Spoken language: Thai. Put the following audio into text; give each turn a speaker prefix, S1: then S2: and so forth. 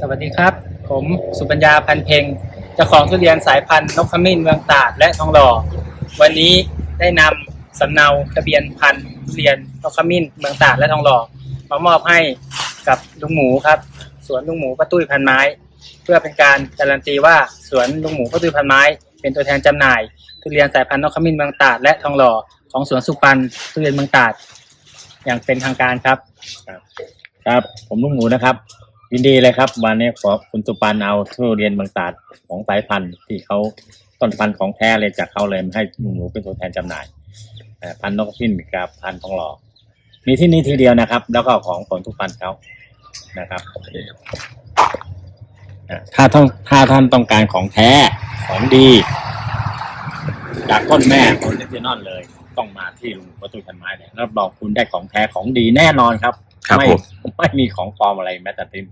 S1: สวัสดีครับ ผมสุปัญญาพันเพ็งเจ้าของทุเรียนสายพันธุ์นกขมิ้นเมืองตาดและทองหล่อวันนี้ได้นำสำเนาทะเบียนพันธุ์ทุเรียนนกขมิ้นเมืองตาดและทองหล่อมามอบให้กับลุงหมูครับสวนลุงหมูป้าตุ้ยพันไม้ เพื่อเป็นการการันตีว่าสวนลุงหมูป้าตุ้ยพันไม้ เป็นตัวแทนจำหน่าย ทุเรียนสายพันธุ์นกขมิ้นเมืองตาดและทองหล่อของสวนสุปันทุเรียนเมืองตาดอย่างเป็นทางการครับ
S2: ครับ ผมลุงหมูนะครับ ยินดีเลยครับวันนี้ขอคุณสุปันเอาทุเรียนบางตราดของสายพันธุ์ที่เขาต้นพันธุ์ของแท้เลยจากเขาเลยมาให้ลุงหมูเป็นตัวแทนจำหน่ายเอ่อพันธุ์นกพินกับพันธุ์ทองหล่อมีที่นี่ทีเดียวนะครับ แล้วก็ของผลทุกพันธุ์เขานะครับอะถ้าท่านถ้าท่านต้องการของแท้ของดี จากต้นแม่ออริจินอลเลย ต้องมาที่ลุงประตูพันไม้เนี่ยรับรองคุณได้ของแท้ของดีแน่นอนครับ
S3: ครับ
S2: ไม่
S3: ผม
S2: ไม่มีของปลอมอะไรแม้แต่ทิ้ง